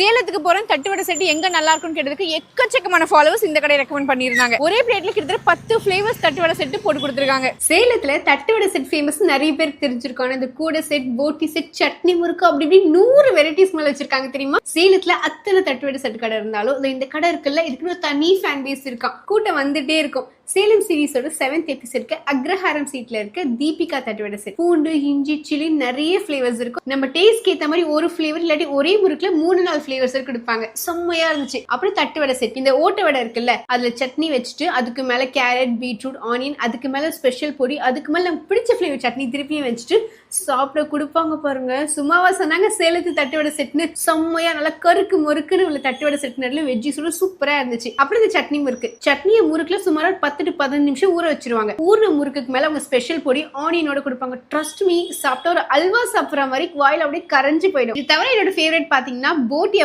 சேலத்துக்கு போறேன் தட்டுவடை செட்டு எங்க நல்லா இருக்கும்னு கேட்டதுக்கு எக்கச்சக்கமான ஃபாலோவர்ஸ் இந்த கடையை ரெக்கமெண்ட் பண்ணிருந்தாங்க ஒரே பிளேட்ல கிட்டத்தட்ட பத்து ஃபிளேவர்ஸ் தட்டுவடை செட்டு போட்டு கொடுத்துருக்காங்க. சேலத்துல தட்டுவடை செட் ஃபேமஸ் நிறைய பேர் தெரிஞ்சிருக்காங்க. இந்த கூடை செட் போட்டி செட் சட்னி முறுக்கு அப்படி இப்படி நூறு வெரைட்டிஸ் மேல வச்சிருக்காங்க தெரியுமா? சேலத்துல அத்தனை தட்டுவடை செட் கடை இருந்தாலும் இந்த கடை இருக்குல்ல இதுக்கு ஒரு தனி ஃபேன் பேஸ் இருக்கான். கூட்டம் வந்துட்டே இருக்கும். சேலம் சீரிஸோட செவன்த் எபிசோட்க்கு அக்ரஹாரம் சீட்ல இருக்க தீபிகா தட்டுவடை செட் பூண்டு இஞ்சி சில்லி நிறைய ஃபிளேவர்ஸ் இருக்கும். நம்ம டேஸ்ட்க்கு ஏத்த மாதிரி ஒரு ஃபிளேவர் இல்லாட்டி ஒரே முறுக்குல மூணு நாள் ஃபிளேவர்ஸ் கொடுப்பாங்க செம்மையா இருந்துச்சு. அப்புறம் தட்டு வடை செட் இந்த ஓட்ட வடை இருக்குல்ல அதுல சட்னி வச்சுட்டு அதுக்கு மேல கேரட் பீட்ரூட் ஆனியன் அதுக்கு மேல ஸ்பெஷல் பொடி அதுக்கு மேல நமக்கு பிடிச்ச ஃபிளேவர் சட்னி திருப்பியும் வச்சுட்டு சாப்பிட கொடுப்பாங்க பாருங்க. சும்மாவா சொன்னாங்க சேலத்து தட்டு வடை செட்னு செம்மையா நல்லா கருக்கு முறுக்குன்னு உள்ள தட்டு வடை நிறைய வெஜ்ஜி சூடு சூப்பரா இருந்துச்சு. அப்புறம் இந்த சட்னி முறுக்கு. சட்னியை முறுக்குல சுமாரா ஒரு பத்து டு பதினஞ்சு நிமிஷம் ஊற வச்சிருவாங்க. ஊர்ன முறுக்குக்கு மேல அவங்க ஸ்பெஷல் பொடி ஆனியனோட கொடுப்பாங்க. ட்ரஸ்ட் மீ சாப்பிட்டா ஒரு அல்வா சாப்பிட்ற மாதிரி வாயில அப்படியே கரைஞ்சு போயிடும். இது தவிர என்னோட ஃபேவரட் பாத்தீங்கன்னா போட்டி